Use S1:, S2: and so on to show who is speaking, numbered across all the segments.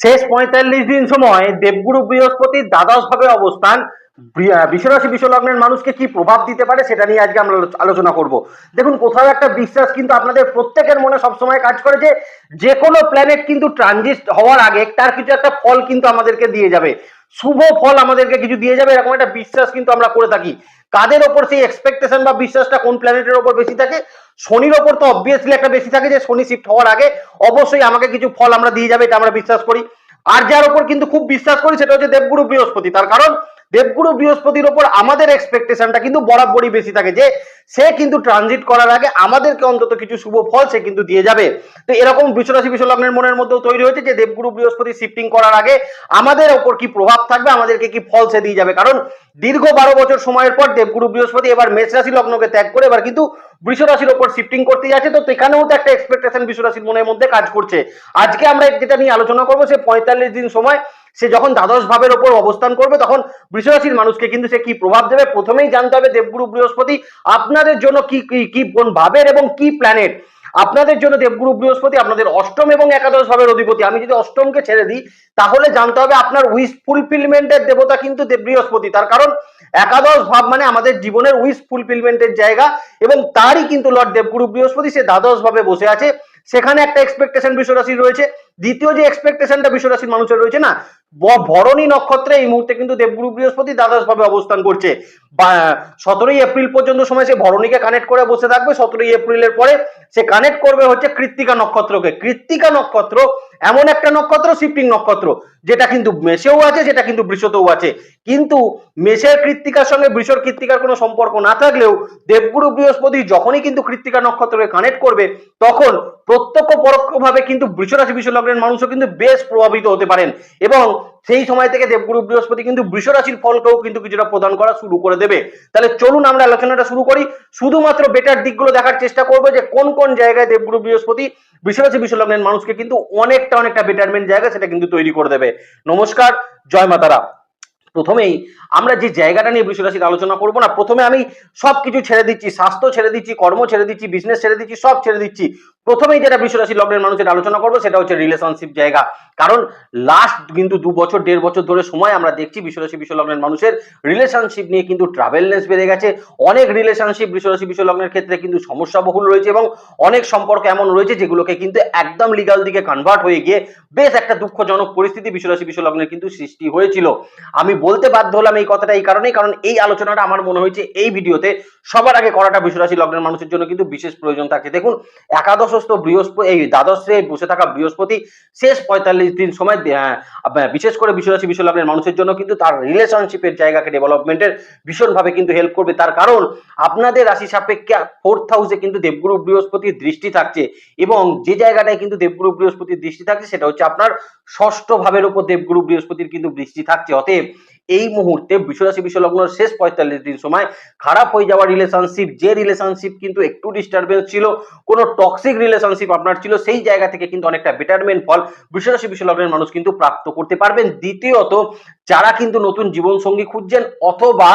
S1: শেষ পঁয়তাল্লিশ দিন সময় দেবগুরু বৃহস্পতির দ্বাদশ ভাবে অবস্থান বিশ্বরাশি বিশ্বলগ্নের মানুষকে কি প্রভাব দিতে পারে সেটা নিয়ে আজকে আমরা আলোচনা করব। দেখুন, কোথাও একটা বিশ্বাস কিন্তু আপনাদের প্রত্যেকের মনে সবসময় কাজ করে যে যে কোনো প্ল্যানেট কিন্তু ট্রানজিট হওয়ার আগে তার কিছু একটা ফল কিন্তু আমাদেরকে দিয়ে যাবে। শুভ ফল আমাদেরকে কিছু দিয়ে যাবে, এরকম একটা বিশ্বাস কিন্তু আমরা করে থাকি। কাদের ওপর সেই এক্সপেকটেশন বা বিশ্বাসটা কোন প্ল্যানেটের ওপর বেশি থাকে? শনির ওপর তো অবভিয়াসলি একটা বেশি থাকে যে শনি শিফট হওয়ার আগে অবশ্যই আমাকে কিছু ফল আমরা দিয়ে যাবে, এটা আমরা বিশ্বাস করি। আর যার ওপর কিন্তু খুব বিশ্বাস করি, সেটা হচ্ছে দেবগুরু বৃহস্পতি। তার কারণ দেবগুরু বৃহস্পতির ওপর আমাদের এক্সপেকটেশনটা কিন্তু বরাবরই বেশি থাকে যে সে কিন্তু ট্রানজিট করার আগে আমাদেরকে অন্তত কিছু শুভ ফল সে কিন্তু দিয়ে যাবে। তো এরকম বিশ্বরাশি বিশ্বলগ্নের মনের মধ্যেও তৈরি হয়েছে যে দেবগুরু বৃহস্পতি শিফটিং করার আগে আমাদের ওপর কি প্রভাব থাকবে, আমাদেরকে কি ফল সে দিয়ে যাবে। কারণ দীর্ঘ বারো বছর সময়ের পর দেবগুরু বৃহস্পতি এবার মেষ রাশি লগ্নকে ত্যাগ করে এবার কিন্তু বৃষ রাশির ওপর শিফটিং করতে যাচ্ছে। তো এখানেও তো একটা এক্সপেকটেশন বিশ্ব রাশির মনের মধ্যে কাজ করছে। আজকে আমরা যেটা নিয়ে আলোচনা করব, সে পঁয়তাল্লিশ দিন সময় সে যখন দ্বাদশ ভাবের ওপর অবস্থান করবে, তখন বৃষরাশির মানুষকে কিন্তু সে কি প্রভাব দেবে? প্রথমেই জানতে হবে দেবগুরু, বৃহস্পতি আপনাদের জন্য কি কি কোন ভাবের এবং কি প্ল্যানেট আপনাদের জন্য দেবগুরু, বৃহস্পতি আপনাদের অষ্টম এবং একাদশ ভাবের অধিপতি। আমি যদি অষ্টমকে ছেড়ে দিই, তাহলে জানতে হবে আপনার উইশ ফুলফিলমেন্টের দেবতা কিন্তু বৃহস্পতি। তার কারণ একাদশ ভাব মানে আমাদের জীবনের উইশ ফুলফিলমেন্টের জায়গা এবং তারই কিন্তু লর্ড দেবগুরু, বৃহস্পতি সে দ্বাদশ ভাবে বসে আছে। সেখানে একটা এক্সপেকটেশন বিশ্বরাশির রয়েছে। দ্বিতীয় যে এক্সপেকটেশনটা বিশ্বরাশির মানুষের রয়েছে না ভরণী নক্ষত্রে এই মুহূর্তে কিন্তু দেবগুরু বৃহস্পতি দ্বাদশ ভাবে অবস্থান করছে। সতেরোই এপ্রিল পর্যন্ত সময় সে ভরণীকে কানেক্ট করে বসে থাকবে, সতেরোই এপ্রিলের পরে সে কানেক্ট করবে হচ্ছে কৃত্তিকা নক্ষত্রকে। কৃত্তিকা নক্ষত্র এমন একটা নক্ষত্র শিফটিং নক্ষত্র, যেটা কিন্তু মেষেও আছে, যেটা কিন্তু বৃষতেও আছে। কিন্তু মেষের কৃত্তিকার সঙ্গে বৃষর কৃত্তিকার কোনো সম্পর্ক না থাকলেও দেবগুরু বৃহস্পতি যখনই কিন্তু কৃত্তিকা নক্ষত্রকে কানেক্ট করবে, তখন প্রত্যক্ষ পরোক্ষভাবে কিন্তু বৃষরাশি বিশ্বলগ্নের মানুষও কিন্তু বেশ প্রভাবিত হতে পারেন। এবং সেই সময় থেকে দেবগুরু বৃহস্পতি কিন্তু বৃষরাশির ফলকেও কিন্তু কিছুটা প্রদান করা শুরু করে দেবে। তাহলে চলুন আমরা আলোচনাটা শুরু করি। শুধুমাত্র বেটার দিকগুলো দেখার চেষ্টা করব যে কোন কোন জায়গায় দেবগুরু বৃহস্পতি বৃষরাশি বিশ্বলগ্নের মানুষকে কিন্তু অনেকটা অনেকটা বেটারমেন্ট জায়গা সেটা কিন্তু তৈরি করে দেবে। নমস্কার, জয় মাতারা। প্রথমেই আমরা যে জায়গাটা নিয়ে বৃষরাশির আলোচনা করব না, প্রথমে আমি সবকিছু ছেড়ে দিচ্ছি, স্বাস্থ্য ছেড়ে দিচ্ছি, কর্ম ছেড়ে দিচ্ছি বিজনেস ছেড়ে দিচ্ছি, সব ছেড়ে দিচ্ছি। প্রথমেই যেটা বৃষরাশি লগ্নের মানুষের আলোচনা করব, সেটা হচ্ছে রিলেশনশিপ জায়গা। কারণ লাস্ট কিন্তু দু বছর, দেড় বছর ধরে সময় আমরা দেখছি বিশ্বরাশি বিশ্বলগ্নের মানুষের রিলেশনশিপ নিয়ে কিন্তু ট্রাভেলনেস বেড়ে গেছে। অনেক রিলেশনশিপ বিশ্বরাশি বিশ্বলগ্নের ক্ষেত্রে কিন্তু সমস্যা বহুল রয়েছে এবং অনেক সম্পর্ক এমন রয়েছে যেগুলোকে কিন্তু একদম লিগাল দিকে কনভার্ট হয়ে গিয়ে বেশ একটা দুঃখজনক পরিস্থিতি বিশ্বরাশি বিশ্বলগ্নের কিন্তু সৃষ্টি হয়েছিল। আমি বলতে বাধ্য হলাম কথাটা এই কারণেই কারণ এই আলোচনাটা আমার মনে হয়েছে এই ভিডিওতে সবার আগে করাটা বিশ্বরাশি লগ্নের মানুষের জন্য কিন্তু বিশেষ প্রয়োজন থাকে। দেখুন একাদশস্থ বৃহস্পতি এই দ্বাদশে বসে থাকা বৃহস্পতি শেষ পঁয়তাল্লিশ দিন সময় আহ, আহ, বিশেষ করে বিশ্বরাশি বিশ্বলগ্নের মানুষের জন্য কিন্তু তার রিলেশনশিপের জায়গাকে ডেভেলপমেন্টের ভীষণভাবে কিন্তু হেল্প করবে। তার কারণ আপনাদের রাশি সাপেক্ষে ফোর্থ হাউসে কিন্তু দেবগুরু বৃহস্পতির দৃষ্টি থাকছে এবং যে জায়গাটায় কিন্তু দেবগুরু বৃহস্পতির দৃষ্টি থাকছে সেটা হচ্ছে আপনার ষষ্ঠ ভাবের উপর দেবগুরু বৃহস্পতির কিন্তু দৃষ্টি থাকছে। অতএব এই মুহূর্তে বিশ্বরাশি বিশ্বলগ্ন শেষ পঁয়তাল্লিশ দিন সময় খারাপ হয়ে যাওয়া রিলেশনশিপ যে রিলেশনশিপ কিন্তু একটু ডিস্টারবেন্স ছিল, কোনো টক্সিক রিলেশনশিপ আপনার ছিল, সেই জায়গা থেকে কিন্তু অনেকটা বেটারমেন্ট ফল বিশ্বরাশি বিশ্বলগ্নের মানুষ কিন্তু প্রাপ্ত করতে পারবেন। দ্বিতীয়ত, যারা কিন্তু নতুন জীবন সঙ্গী খুঁজছেন অথবা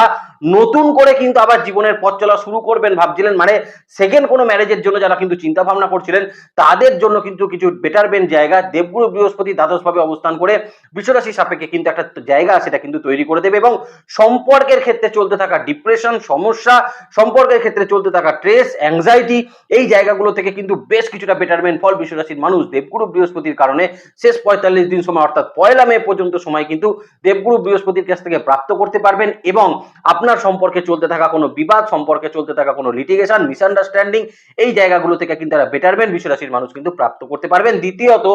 S1: নতুন করে কিন্তু আবার জীবনের পথ চলা শুরু করবেন ভাবছিলেন মানে সেকেন্ড কোনো ম্যারেজের জন্য যারা কিন্তু চিন্তা ভাবনা করছিলেন, তাদের জন্য কিন্তু কিছু বেটারমেন্ট জায়গা, দেবগুরু বৃহস্পতি দ্বাদশ ভাবে অবস্থান করে বিশ্বরাশি সাপেক্ষে কিন্তু একটা জায়গা সেটা কিন্তু তৈরি করে দেবে এবং সম্পর্কের ক্ষেত্রে চলতে থাকা ডিপ্রেশন সমস্যা, সম্পর্কের ক্ষেত্রে চলতে থাকা স্ট্রেস অ্যাংজাইটি এই জায়গাগুলো থেকে কিন্তু বেশ কিছুটা বেটারমেন্ট ফল বিশ্বরাশির মানুষ দেবগুরু বৃহস্পতির কারণে শেষ পঁয়তাল্লিশ দিন সময় অর্থাৎ পয়লা মে পর্যন্ত সময় কিন্তু দেবগুরু বৃহস্পতির কাছ থেকে প্রাপ্ত করতে পারবেন এবং আপনার সম্পর্কে চলতে থাকা কোনো বিবাদ, সম্পর্কে চলতে থাকা কোনো লিটিগেশন মিসআন্ডারস্ট্যান্ডিং এই জায়গাগুলো থেকে কিন্তু তারা বেটারমেন্ট বিশ্বরাশির মানুষ কিন্তু প্রাপ্ত করতে পারবেন। দ্বিতীয়ত,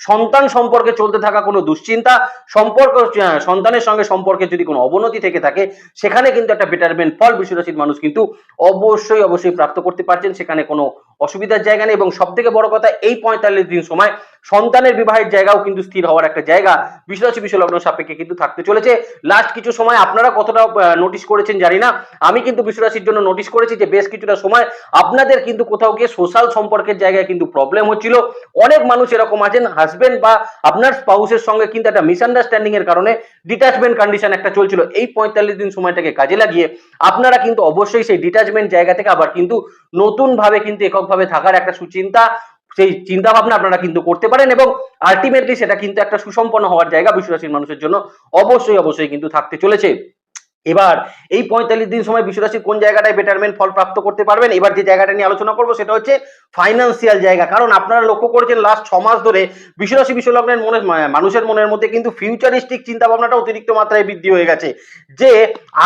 S1: সন্তান সম্পর্কে চলতে থাকা কোনো দুশ্চিন্তা, সম্পর্ক সন্তানের সঙ্গে সম্পর্কে যদি কোনো অবনতি থেকে থাকে, সেখানে কিন্তু একটা বেটারমেন্ট ফল বিশ্বরাশির মানুষ কিন্তু অবশ্যই অবশ্যই প্রাপ্ত করতে পারছেন। সেখানে কোনো অসুবিধার জায়গা নেই। এবং সব থেকে বড় কথা, এই পঁয়তাল্লিশ দিন সময় সন্তানের বিবাহের জায়গাও কিন্তু স্থির হওয়ার একটা জায়গা। বিশ্বরাশি বিশ্বলগ্ন সাপেক্ষে কিন্তু থাকতে চলেছে। লাস্ট কিছু সময় আপনারা কতটা নোটিশ করেছেন জানি না। আমি কিন্তু বিশ্বরাশির জন্য নোটিশ করেছি যে বেশ কিছুটা সময় আপনাদের কিন্তু কোথাও গিয়ে সোশ্যাল সম্পর্কের জায়গায় কিন্তু প্রবলেম হচ্ছিল। অনেক মানুষ এরকম আছেন হাজবেন্ড বা আপনার স্পাউসের সঙ্গে কিন্তু একটা মিসআন্ডারস্ট্যান্ডিং এর কারণে ডিটাচমেন্ট কন্ডিশন একটা চলছিল। এই পঁয়তাল্লিশ দিন সময়টাকে কাজে লাগিয়ে আপনারা কিন্তু অবশ্যই সেই ডিটাচমেন্ট জায়গা থেকে আবার কিন্তু নতুন ভাবে কিন্তু এককভাবে থাকার একটা সুচিন্তা সেই চিন্তা ভাবনা আপনারা কিন্তু করতে পারেন এবং আলটিমেটলি সেটা কিন্তু একটা সুসম্পন্ন হওয়ার জায়গা বিশ্বরাশির মানুষের জন্য অবশ্যই অবশ্যই কিন্তু থাকতে চলেছে। এবার এই পঁয়তাল্লিশ দিন সময় বিশ্বরাশির কোন জায়গাটায় বেটারমেন্ট ফল প্রাপ্ত করতে পারবেন? এবার যে জায়গাটা নিয়ে আলোচনা করব সেটা হচ্ছে ফাইন্যান্সিয়াল জায়গা। কারণ আপনারা লক্ষ্য করেছেন লাস্ট ছ মাস ধরে বিশ্বরাশি বিশ্বলগ্নের মনে মানুষের মনের মধ্যে কিন্তু ফিউচারিস্টিক চিন্তা ভাবনাটা অতিরিক্ত মাত্রায় বৃদ্ধি হয়ে গেছে। যে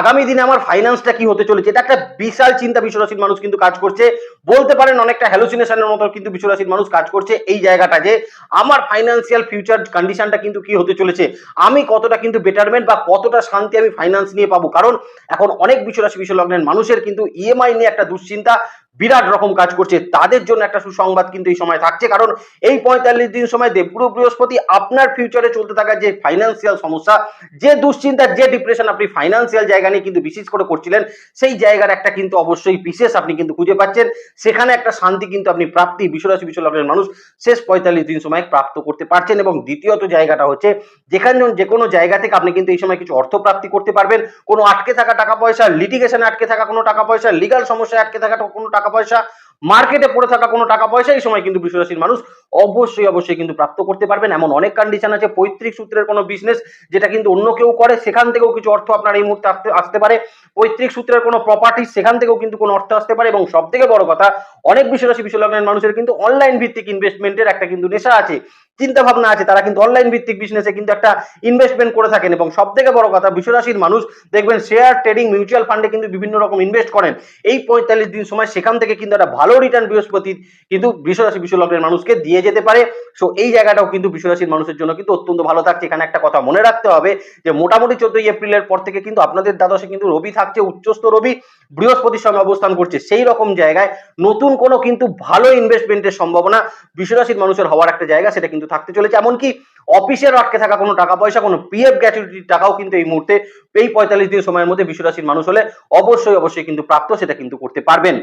S1: আগামী দিনে আমার ফাইন্যান্সটা কি হতে চলেছে, এটা একটা বিশাল চিন্তা বিশ্বরাশির মানুষ কিন্তু কাজ করছে। বলতে পারেন অনেকটা হ্যালুসিনেশনের মতো কিন্তু বিশ্বরাশির মানুষ কাজ করছে এই জায়গাটা যে আমার ফাইন্যান্সিয়াল ফিউচার কন্ডিশনটা কিন্তু কি হতে চলেছে? আমি কতটা কিন্তু বেটারমেন্ট বা কতটা শান্তি আমি ফাইন্যান্স নিয়ে পাবো? কারণ এখন অনেক বিশ্বরাশি বিশ্বলগ্নের মানুষের কিন্তু ইএমআই নিয়ে একটা দুশ্চিন্তা বিরাট রকম কাজ করছে। তাদের জন্য একটা সুসংবাদ কিন্তু এই সময় থাকছে। কারণ এই পঁয়তাল্লিশ দিন সময় দেবগুরু বৃহস্পতি আপনার ফিউচারে চলতে থাকা যে ফাইন্যান্সিয়াল সমস্যা, যে দুশ্চিন্তা, যে ডিপ্রেশন আপনি ফাইন্যান্সিয়াল জায়গা নিয়ে কিন্তু বিশেষ করে করছিলেন, সেই জায়গার একটা কিন্তু অবশ্যই বিশেষ আপনি কিন্তু খুঁজে পাচ্ছেন। সেখানে একটা শান্তি কিন্তু আপনি প্রাপ্তি বিশ্বরাশি বিশ্বলগ্নের মানুষ শেষ পঁয়তাল্লিশ দিন সময় প্রাপ্ত করতে পারছেন এবং দ্বিতীয়ত জায়গাটা হচ্ছে, যেখানে যে কোনো জায়গা থেকে আপনি কিন্তু এই সময় কিছু অর্থ প্রাপ্তি করতে পারবেন। কোনো আটকে থাকা টাকা পয়সা লিটিগেশনে আটকে থাকা কোনো টাকা পয়সা লিগাল সমস্যায় আটকে থাকা কোনো টাকা পয়সা মার্কেটে পড়ে থাকা কোনো টাকা পয়সা এই সময় কিন্তু বিশ্বরাশির মানুষ অবশ্যই অবশ্যই কিন্তু প্রাপ্ত করতে পারবেন। এমন অনেক কন্ডিশন আছে, পৈতৃক সূত্রের কোনো বিজনেস যেটা কিন্তু অন্য কেউ করে, সেখান থেকেও কিছু অর্থ আপনার এই মুহূর্তে আসতে আসতে পারে। পৈতৃক সূত্রের কোনো প্রপার্টি সেখান থেকেও কিন্তু কোনো অর্থ আসতে পারে। এবং সব থেকে বড় কথা, অনেক বিশ্বরাশি বিশ্বলগ্নের মানুষের কিন্তু অনলাইন ভিত্তিক ইনভেস্টমেন্টের একটা কিন্তু নেশা আছে। চিন্তা ভাবনা আছে, তারা কিন্তু অনলাইন ভিত্তিক বিজনেসে কিন্তু একটা ইনভেস্টমেন্ট করে থাকেন। এবং সব থেকে বড় কথা, বিশ্বরাশির মানুষ দেখবেন শেয়ার ট্রেডিং মিউচুয়াল ফান্ডে কিন্তু বিভিন্ন রকম ইনভেস্ট করেন। এই পঁয়তাল্লিশ দিন সময় সেখান থেকে কিন্তু একটা ভালো রিটার্ন বৃহস্পতি, কিন্তু বিশ্বরাশি বিশ্বলগ্নের মানুষকে দিয়ে যেতে পারে। সো এই জায়গাটাও কিন্তু বিশ্বরাশির মানুষের জন্য কিন্তু অত্যন্ত ভালো থাকছে। এখানে একটা কথা মনে রাখতে হবে যে, মোটামুটি চোদ্দই এপ্রিলের পর থেকে কিন্তু আপনাদের দ্বাদশে কিন্তু রবি থাকছে, উচ্চস্থ রবি। বৃহস্পতির সঙ্গে অবস্থান করছে সেই রকম জায়গায়। নতুন কোনো কিন্তু ভালো ইনভেস্টমেন্টের সম্ভাবনা বিশ্বরাশির মানুষের হওয়ার একটা জায়গা সেটা কিন্তু থাকতে চলেছে। এমনকি অফিসের আটকে থাকা কোনো টাকা পয়সা, কোনো পিএফ গ্র্যাচুইটির টাকাও কিন্তু এই মুহূর্তে এই পঁয়তাল্লিশ দিন সময়ের মধ্যে বিশ্বরাশির মানুষ হলে অবশ্যই অবশ্যই কিন্তু প্রাপ্ত সেটা কিন্তু করতে পারবেন।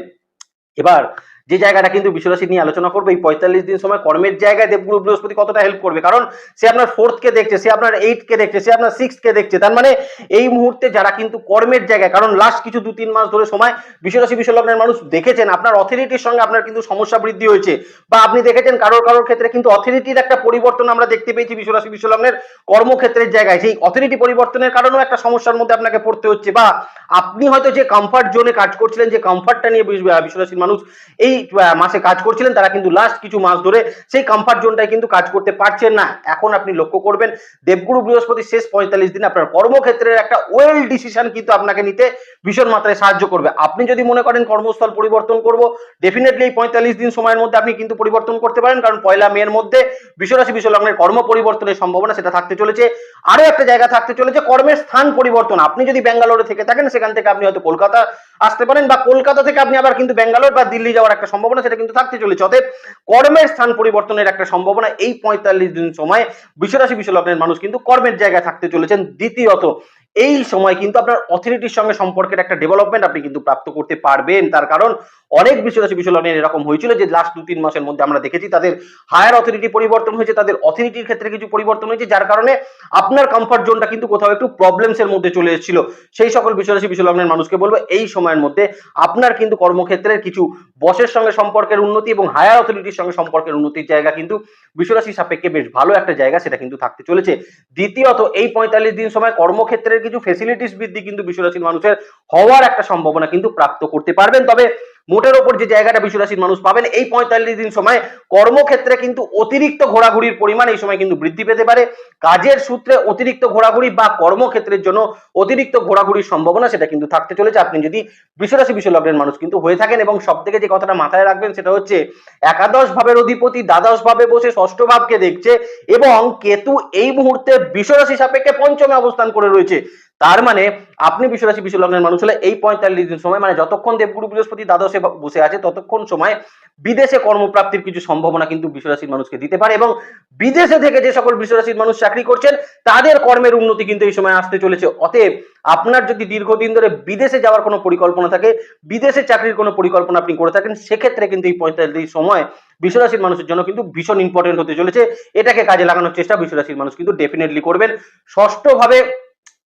S1: এবার যে জায়গাটা কিন্তু বিশ্বরাশি নিয়ে আলোচনা করবে, এই পঁয়তাল্লিশ দিন সময় কর্মের জায়গায় দেবগুরু বৃহস্পতি কতটা হেল্প করবে? কারণ সে আপনার ফোর্থ কে দেখছে, সে আপনার এইট কে দেখছে, সে আপনার সিক্স কে দেখছে। তার মানে এই মুহূর্তে যারা কিন্তু কর্মের জায়গায়, কারণ লাস্ট কিছু দু, তিন মাস ধরে সময় বিশ্বরাশি বিশ্বলগ্নের মানুষ দেখেছেন, আপনার অথরিটির সঙ্গে আপনার কিন্তু সমস্যা বৃদ্ধি হয়েছে। বা আপনি দেখেছেন কারোর কারোর ক্ষেত্রে কিন্তু অথরিটির একটা পরিবর্তন আমরা দেখতে পেয়েছি বিশ্বরাশি বিশ্বলগ্নের কর্মক্ষেত্রের জায়গায়। সেই অথরিটি পরিবর্তনের কারণেও একটা সমস্যার মধ্যে আপনাকে পড়তে হচ্ছে। বা আপনি হয়তো যে কমফর্ট জোনে কাজ করছিলেন, যে কমফর্টটা নিয়ে বিশ- বিশ্বরাশির মানুষ, এই আহ, মাসে কাজ করছিলেন তারা কিন্তু লাস্ট কিছু মাস ধরে সেই কমফর্ট জোনটাই কিন্তু কাজ করতে পারছেন না। এখন আপনি লক্ষ্য করবেন দেবগুরু বৃহস্পতি শেষ পঁয়তাল্লিশ দিন আপনার কর্মক্ষেত্রের একটা ওয়েল ডিসিশন কিন্তু আপনাকে নিতে ভীষণ মাত্রায় সাহায্য করবে। আপনি যদি মনে করেন কর্মস্থল পরিবর্তন করব ডেফিনেটলি এই পঁয়তাল্লিশ দিন সময়ের মধ্যে আপনি কিন্তু পরিবর্তন করতে পারেন কারণ পয়লা মেয়ের মধ্যে বিশ্বরাশি বিশ্বলগ্নের কর্ম পরিবর্তনের সম্ভাবনা সেটা থাকতে চলেছে। আরও একটা জায়গা থাকতে চলেছে কর্মের স্থান পরিবর্তন। আপনি যদি ব্যাঙ্গালোরে থেকে থাকেন সেখান থেকে আপনি হয়তো কলকাতা আসতে পারেন বা কলকাতা থেকে আপনি আবার কিন্তু ব্যাঙ্গালোর বা দিল্লি যাওয়ার সম্ভাবনা সেটা কিন্তু থাকতে চলেছে। অতএব কর্মের স্থান পরিবর্তনের একটা সম্ভাবনা এই পঁয়তাল্লিশ দিন সময় বিশ্বরাশি বিশ্বলগ্নের মানুষ কিন্তু কর্মের জায়গায় থাকতে চলেছেন। দ্বিতীয়ত, এই সময় কিন্তু আপনার অথরিটির সঙ্গে সম্পর্কের একটা ডেভেলপমেন্ট আপনি কিন্তু প্রাপ্ত করতে পারবেন। তার কারণ অনেক বিশ্বরাশি বিশ্বলগ্নের এরকম হয়েছিল যে লাস্ট দু তিন মাসের মধ্যে আমরা দেখেছি তাদের হায়ার অথরিটি পরিবর্তন হয়েছে, তাদের অথরিটির ক্ষেত্রে কিছু পরিবর্তন হয়েছে, যার কারণে আপনার কমফর্ট জোনটা কিন্তু কোথাও একটু প্রবলেমস এর মধ্যে চলে এসেছিল। সেই সকল বিশ্বরাশি বিশ্বলগ্নের মানুষকে বলব, এই সময়ের মধ্যে আপনার কিন্তু কর্মক্ষেত্রের কিছু বসের সঙ্গে সম্পর্কের উন্নতি এবং হায়ার অথরিটির সঙ্গে সম্পর্কের উন্নতির জায়গা কিন্তু বিশ্বরাশি সাপেক্ষে বেশ ভালো একটা জায়গা সেটা কিন্তু থাকতে চলেছে। দ্বিতীয়ত, এই পঁয়তাল্লিশ দিন সময় কর্মক্ষেত্রের কিছু ফেসিলিটিস বৃদ্ধি কিন্তু বিশ্বরাশির মানুষের হওয়ার একটা সম্ভাবনা কিন্তু প্রাপ্ত করতে পারবেন। তবে মোটের ওপর যে জায়গাটা বিশ্বরাশির মানুষ পাবেন, এই পঁয়তাল্লিশ দিন সময় কর্মক্ষেত্রে কিন্তু অতিরিক্ত ঘোরাঘুরির পরিমাণ এই সময় কিন্তু বৃদ্ধি পেতে পারে। কাজের সূত্রে অতিরিক্ত ঘোরাঘুরি বা কর্মক্ষেত্রের জন্য অতিরিক্ত ঘোরাঘুরির সম্ভাবনা সেটা কিন্তু থাকতে চলেছে। আপনি যদি বিশ্বরাশি বিশ্বলগ্নের মানুষ কিন্তু হয়ে থাকেন এবং সব থেকে যে কথাটা মাথায় রাখবেন সেটা হচ্ছে, একাদশ ভাবের অধিপতি দ্বাদশ ভাবে বসে ষষ্ঠ ভাবকে দেখছে এবং কেতু এই মুহূর্তে বিশ্বরাশি সাপেক্ষে পঞ্চমে অবস্থান করে রয়েছে। তার মানে আপনি বিশ্বরাশি, বিশ্বলগ্নের মানুষ হলে এই পঁয়তাল্লিশ দিন সময় মানে যতক্ষণ দেবগুরু বৃহস্পতি, দ্বাদশে বসে আছে, ততক্ষণ সময় বিদেশে কর্মপ্রাপ্তির কিছু সম্ভাবনা কিন্তু বিশ্বরাশির মানুষকে দিতে পারে এবং বিদেশে থেকে যে সকল বিশ্বরাশির মানুষ চাকরি করছেন, তাদের কর্মের উন্নতি কিন্তু এই সময় আসতে চলেছে। অতএব আপনার যদি দীর্ঘদিন ধরে বিদেশে যাওয়ার কোনো পরিকল্পনা থাকে, বিদেশে চাকরির কোনো পরিকল্পনা আপনি করে থাকেন, সেক্ষেত্রে কিন্তু এই পঁয়তাল্লিশ সময় বিশ্বরাশির মানুষের জন্য কিন্তু ভীষণ ইম্পর্টেন্ট হতে চলেছে। এটাকে কাজে লাগানোর চেষ্টা বিশ্বরাশির মানুষ কিন্তু ডেফিনেটলি করবেন। ষষ্ঠভাবে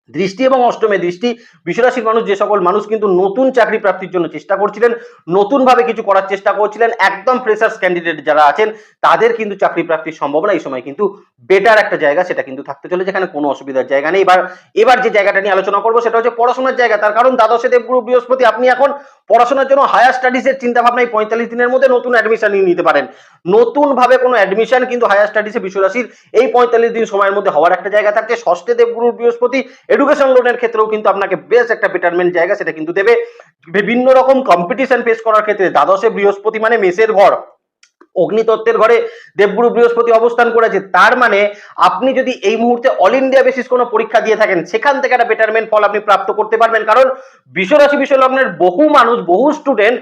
S1: দৃষ্টি এবং অষ্টমে দৃষ্টি। বিশ্বরাশির মানুষ যে সকল মানুষ কিন্তু নতুন চাকরি প্রাপ্তির জন্য চেষ্টা করছিলেন, নতুনভাবে কিছু করার চেষ্টা করছিলেন, একদম ফ্রেশার্স ক্যান্ডিডেট যারা আছেন, তাদের কিন্তু চাকরি প্রাপ্তির সম্ভাবনা এই সময় কিন্তু বেটার একটা জায়গা সেটা কিন্তু থাকতে চলে যেখানে কোনো অসুবিধার জায়গা নেই। এবার এবার যে জায়গাটা নিয়ে আলোচনা করব সেটা হচ্ছে পড়াশোনার জায়গা। তার কারণ দ্বাদশে দেবগুরু বৃহস্পতি, আপনি এখন পড়াশোনার জন্য হায়ার স্টাডিজের চিন্তা ভাবনা এই পঁয়তাল্লিশ দিনের মধ্যে নতুন অ্যাডমিশন নিয়ে নিতে পারেন। নতুন ভাবে কোনো অ্যাডমিশন কিন্তু হায়ার স্টাডিজে বিশ্বরাশির এই পঁয়তাল্লিশ দিন সময়ের মধ্যে হওয়ার একটা জায়গা থাকছে। ষষ্ঠে দেবগুরু বৃহস্পতি এডুকেশন লোনের ক্ষেত্রেও কিন্তু আপনাকে বেশ একটা বেটারমেন্ট জায়গা সেটা কিন্তু দেবে। বিভিন্ন রকম কম্পিটিশন ফেস করার ক্ষেত্রে দ্বাদশে বৃহস্পতি মানে মেসের ঘর, অগ্নিতত্ত্বের ঘরে দেবগুরু বৃহস্পতি অবস্থান করেছে, তার মানে আপনি যদি এই মুহূর্তে অল ইন্ডিয়া বেসিস কোনো পরীক্ষা দিয়ে থাকেন, সেখান থেকে একটা বেটারমেন্ট ফল আপনি প্রাপ্ত করতে পারবেন। কারণ বিশ্বরাশি বিশ্ব লগ্নের বহু মানুষ, বহু স্টুডেন্ট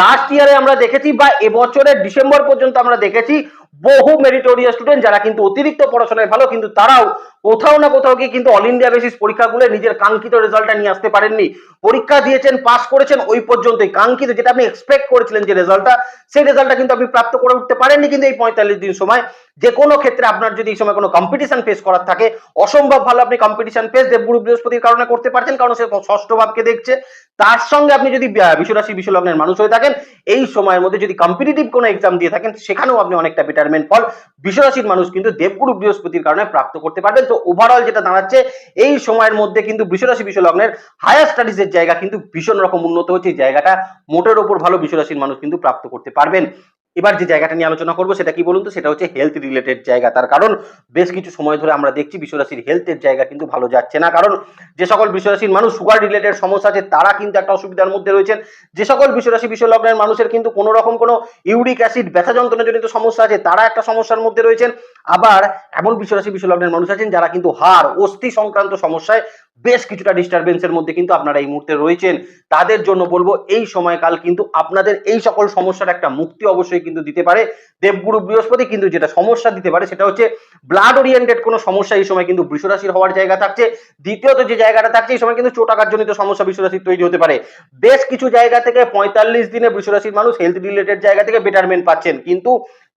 S1: লাস্ট ইয়ারে আমরা দেখেছি বা এবছরের ডিসেম্বর পর্যন্ত আমরা দেখেছি বহু মেরিটোরিয়াস স্টুডেন্ট যারা কিন্তু অতিরিক্ত পড়াশোনায় ভালো, কিন্তু তারাও কোথাও না কোথাও গিয়ে কিন্তু অল ইন্ডিয়া বেসিস পরীক্ষাগুলো নিজের কাঙ্ক্ষিত রেজাল্টটা নিয়ে আসতে পারেননি। পরীক্ষা দিয়েছেন পাস করেছেন ওই পর্যন্তই। কাঙ্ক্ষিত যেটা আপনি এক্সপেক্ট করেছিলেন যে রেজাল্টটা সেই রেজাল্টটা কিন্তু আপনি প্রাপ্ত করে উঠতে পারেননি কিন্তু এই পঁয়তাল্লিশ দিন সময়। যে কোনো ক্ষেত্রে আপনার যদি এই সময় কোনো কম্পিটিশন ফেস করার থাকে, অসম্ভব ভালো আপনি কম্পিটিশন ফেস দেবগুরু বৃহস্পতির কারণে করতে পারছেন, কারণ সে ষষ্ঠ ভাবকে দেখছে। তার সঙ্গে আপনি যদি বিশ্বরাশি বিশ্বলগ্নের মানুষ হয়ে থাকেন, এই সময়ের মধ্যে যদি কম্পিটিটিভ কোনো এক্সাম দিয়ে থাকেন, সেখানেও আপনি অনেকটা বেটারমেন্ট ফল। বিশ্বরাশির মানুষ কিন্তু দেবগুরু বৃহস্পতির কারণে প্রাপ্ত করতে পারবেন। তো ওভারঅল যেটা দাঁড়াচ্ছে, এই সময়ের মধ্যে কিন্তু বিশ্বরাশি বিশ্বলগ্নের হায়ার স্টাডিজের জায়গা কিন্তু ভীষণ রকম উন্নত হচ্ছে। এই জায়গাটা মোটের ওপর ভালো বিশ্বরাশির মানুষ কিন্তু প্রাপ্ত করতে পারবেন। এবার যে জায়গাটা নিয়ে আলোচনা করব সেটা কি বলুন তো? সেটা হচ্ছে হেলথ রিলেটেড জায়গা। তার কারণ বেশ কিছু সময় ধরে আমরা দেখছি বিশ্বরাশির হেলথের জায়গা কিন্তু ভালো যাচ্ছে না। কারণ যে সকল বিশ্বরাশির মানুষ সুগার রিলেটেড সমস্যা আছে, তারা কিন্তু একটা অসুবিধার মধ্যে রয়েছেন। যে সকল বিশ্বরাশি বিশ্বলগ্নের মানুষের কিন্তু কোনো রকম কোনো ইউরিক অ্যাসিড ব্যথা যন্ত্রণাজনিত সমস্যা আছে, তারা একটা সমস্যার মধ্যে রয়েছেন। আবার এমন বিশ্বরাশি বিশ্বলগ্নের মানুষ আছেন যারা কিন্তু হাড়, অস্থি সংক্রান্ত সমস্যায় বেশ কিছুটা ডিস্টারবেন্সের মধ্যে কিন্তু আপনারা এই মুহূর্তে রয়েছেন। তাদের জন্য বলব এই সময়কাল কিন্তু আপনাদের এই সকল সমস্যার একটা মুক্তি অবশ্যই কিন্তু দিতে পারে, দেবগুরু বৃহস্পতি কিন্তু যেটা সমস্যা দিতে পারে সেটা হচ্ছে ব্লাড ওরিয়েন্টেড কোনো সমস্যা এই সময় কিন্তু বৃষরাশির হওয়ার জায়গা থাকছে। দ্বিতীয়ত যে জায়গাটা থাকছে এই সময় কিন্তু চোটাকারজনিত সমস্যা বৃষরাশির তৈরি হতে পারে। বেশ কিছু জায়গা থেকে পঁয়তাল্লিশ দিনে বৃষরাশির মানুষ হেলথ রিলেটেড জায়গা থেকে বেটারমেন্ট পাচ্ছেন। কিন্তু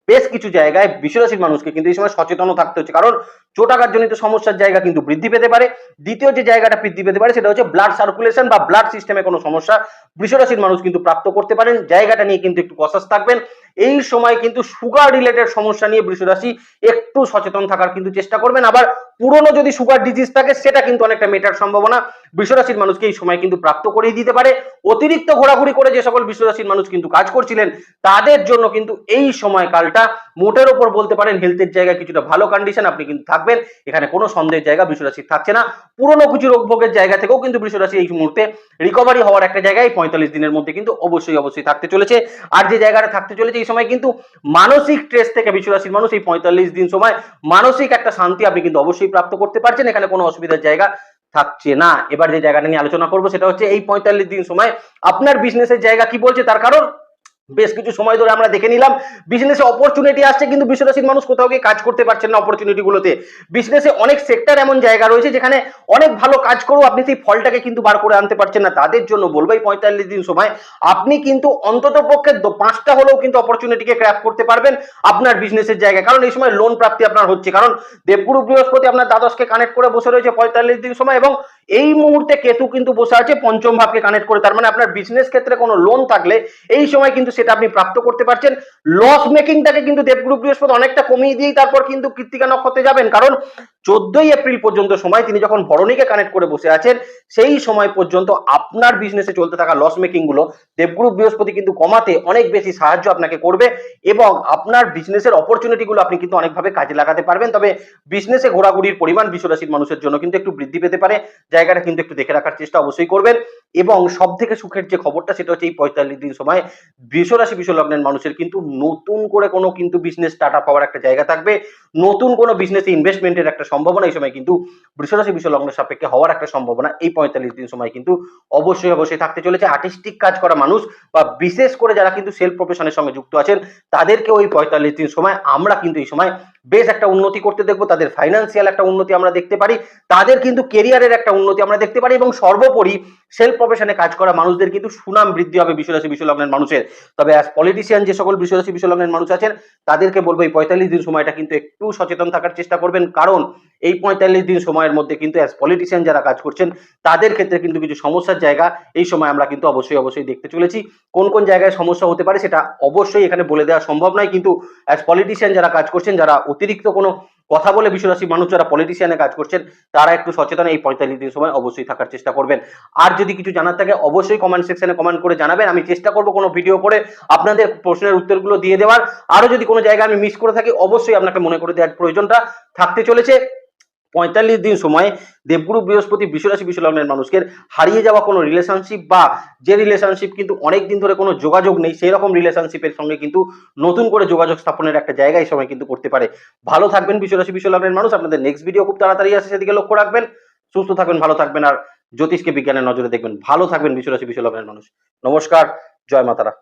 S1: বেশ কিছু জায়গায় বিশ্বরাশির মানুষকে কিন্তু এই সময় সচেতন থাকতে হচ্ছে। কারণ চোটাঘাতজনিত সমস্যার জায়গা কিন্তু বৃদ্ধি পেতে পারে। দ্বিতীয় যে জায়গাটা বৃদ্ধি পেতে পারে সেটা হচ্ছে ব্লাড সার্কুলেশন বা ব্লাড সিস্টেমে কোনো সমস্যা বৃষরাশির মানুষ কিন্তু প্রাপ্ত করতে পারেন। জায়গাটা নিয়ে কিন্তু একটু কসাস থাকবেন। এই সময় কিন্তু সুগার রিলেটেড সমস্যা নিয়ে বৃষরাশি একটু সচেতন থাকার কিন্তু চেষ্টা করবেন। আবার পুরনো যদি সুগার ডিজিজ থাকে, সেটা কিন্তু অনেকটা মেটার সম্ভাবনা বৃষরাশির মানুষকে এই সময় কিন্তু প্রাপ্ত করেই দিতে পারে। অতিরিক্ত ঘোরাঘুরি করে যে সকল বৃষরাশির মানুষ কিন্তু কাজ করছিলেন, তাদের জন্য কিন্তু এই সময়কালটা মোটের ওপর বলতে পারেন হেলথের জায়গায় কিছুটা ভালো কন্ডিশন আপনি কিন্তু থাকবেন। এখানে কোনো সন্দেহের জায়গা বৃষরাশির থাকছে না। পুরনো কিছু রোগ ভোগের জায়গা থেকেও কিন্তু বৃষরাশি এই মুহূর্তে রিকভারি হওয়ার একটা জায়গায় পঁয়তাল্লিশ দিনের মধ্যে কিন্তু অবশ্যই অবশ্যই থাকতে চলেছে। আর যে জায়গাটা থাকতে চলেছে এই সময় কিন্তু মানসিক স্ট্রেস থেকে বিশ্বরাশির মানুষ এই পঁয়তাল্লিশ দিন সময় মানসিক একটা শান্তি আপনি কিন্তু অবশ্যই প্রাপ্ত করতে পারছেন। এখানে কোনো অসুবিধার জায়গা থাকছে না। এবার যে জায়গাটা নিয়ে আলোচনা করব সেটা হচ্ছে এই পঁয়তাল্লিশ দিন সময় আপনার বিজনেসের জায়গা কি বলছে? তার কারণ বেশ কিছু সময় ধরে আমরা দেখে নিলাম বিজনেসে অপরচুনিটি আসছে কিন্তু বিশ্বরাশির মানুষ কোথাও গিয়ে কাজ করতে পারছেন না অপরচুনিটি গুলোতে। বিজনেসে অনেক সেক্টর এমন জায়গা রয়েছে যেখানে অনেক ভালো কাজ করেও আপনি সেই ফলটাকে কিন্তু বার করে আনতে পারছেন না। তাদের জন্য বলব এই পঁয়তাল্লিশ দিন সময়, আপনি কিন্তু অন্তত পক্ষে পাঁচটা হলেও কিন্তু অপরচুনিটিকে ক্র্যাপ করতে পারবেন আপনার বিজনেসের জায়গায়। কারণ এই সময় লোন প্রাপ্তি আপনার হচ্ছে। কারণ দেবগুরু বৃহস্পতি আপনার দ্বাদশকে কানেক্ট করে বসে রয়েছে পঁয়তাল্লিশ দিন সময় এবং এই মুহূর্তে কেতু কিন্তু বসে আছে, পঞ্চম ভাবকে কানেক্ট করে। তার মানে আপনার বিজনেস ক্ষেত্রে কোনো লোন থাকলে এই সময় কিন্তু সেটা আপনি প্রাপ্ত করতে পারছেন। লস মেকিংটাকে কিন্তু দেবগুরু বৃহস্পতি অনেকটা কমিয়ে দিয়েই তারপর কিন্তু কৃত্তিকা নক্ষত্রে যাবেন। কারণ চোদ্দই এপ্রিল পর্যন্ত সময় তিনি যখন ভরণীকে কানেক্ট করে বসে আছেন, সেই সময় পর্যন্ত আপনার বিজনেসে চলতে থাকা লস মেকিংগুলো দেবগুরু বৃহস্পতি কিন্তু কমাতে অনেক বেশি সাহায্য আপনাকে করবে এবং আপনার বিজনেসের অপরচুনিটি গুলো আপনি কিন্তু অনেকভাবে কাজে লাগাতে পারবেন। তবে বিজনেসে ঘোরাঘুরির পরিমাণ বিশ্বরাশির মানুষের জন্য কিন্তু একটু বৃদ্ধি পেতে পারে। জায়গাটা কিন্তু একটু দেখে রাখার চেষ্টা অবশ্যই করবেন। এবং সব থেকে সুখের যে খবরটা সেটা হচ্ছে এই পঁয়তাল্লিশ দিন সময় বৃষরাশি বিশ্বলগ্নের মানুষের কিন্তু নতুন করে কোনো কিন্তু বিজনেস স্টার্ট আপ হওয়ার একটা জায়গা থাকবে। নতুন কোনো বিজনেসে ইনভেস্টমেন্টের একটা সম্ভাবনা এই সময় কিন্তু বৃষরাশি বিশ্বলগ্নের সাপেক্ষে হওয়ার একটা সম্ভাবনা এই পঁয়তাল্লিশ দিন সময় কিন্তু অবশ্যই অবশ্যই থাকতে চলেছে। আর্টিস্টিক কাজ করা মানুষ বা বিশেষ করে যারা কিন্তু সেলফ প্রফেশনের সঙ্গে যুক্ত আছেন তাদেরকে ওই পঁয়তাল্লিশ দিন সময় আমরা কিন্তু এই সময় বেশ একটা উন্নতি করতে দেখব, তাদের ফাইন্যান্সিয়াল একটা উন্নতি আমরা দেখতে পারি, তাদের কিন্তু কেরিয়ারের একটা উন্নতি আমরা দেখতে পারি এবং সর্বোপরি সেলফ প্রফেশনে কাজ করা মানুষদের কিন্তু সুনাম বৃদ্ধি হবে বিশ্বরাশি বিশ্বলগ্নের মানুষের। তবে অ্যাজ পলিটিশিয়ান যে সকল বিশ্বরাশি বিশ্বলগ্নের মানুষ আছেন, তাদেরকে বলব এই পঁয়তাল্লিশ দিন সময়টা কিন্তু একটু সচেতন থাকার চেষ্টা করবেন, কারণ এই পঁয়তাল্লিশ দিন সময়ের মধ্যে কিন্তু অ্যাজ পলিটিশিয়ান যারা কাজ করছেন, তাদের ক্ষেত্রে কিন্তু কিছু সমস্যার জায়গা এই সময় আমরা কিন্তু অবশ্যই অবশ্যই দেখতে চলেছি। কোন কোন জায়গায় সমস্যা হতে পারে সেটা অবশ্যই এখানে বলে দেওয়া সম্ভব নয়, কিন্তু অ্যাজ পলিটিশিয়ান যারা কাজ করছেন, যারা অতিরিক্ত কোনো কথা বলে বিশ্বরাশি মানুষ যারা পলিটিশিয়ানে কাজ করছেন, তারা একটু সচেতন এই পঁয়তাল্লিশ দিন সময় অবশ্যই থাকার চেষ্টা করবেন। আর যদি কিছু জানার থাকে, অবশ্যই কমেন্ট সেকশনে কমেন্ট করে জানাবেন। আমি চেষ্টা করব কোনো ভিডিও করে আপনাদের প্রশ্নের উত্তরগুলো দিয়ে দেওয়ার। আরও যদি কোনো জায়গায় আমি মিস করে থাকি, অবশ্যই আপনাকে মনে করে দেওয়ার প্রয়োজনটা থাকতে চলেছে। পঁয়তাল্লিশ দিন সময়ে দেবগুরু বৃহস্পতি বিশ্বরাশি বিশ্বলগ্নের মানুষকে হারিয়ে যাওয়া কোনো রিলেশনশিপ বা যে রিলেশনশিপ কিন্তু অনেক দিন ধরে কোনো যোগাযোগ নেই, সেই রকম রিলেশনশিপের সঙ্গে কিন্তু নতুন করে যোগাযোগ স্থাপনের একটা জায়গা এই সময় কিন্তু করতে পারে। ভালো থাকবেন বিশ্বরাশি বিশ্বলগ্নের মানুষ, আপনাদের নেক্সট ভিডিও খুব তাড়াতাড়ি আসে, সেদিকে লক্ষ্য রাখবেন। সুস্থ থাকবেন, ভালো থাকবেন, আর জ্যোতিষকে বিজ্ঞানের নজরে দেখবেন। ভালো থাকবেন বিশ্বরাশি বিশ্বলগ্নের মানুষ। নমস্কার, জয় মাতারা।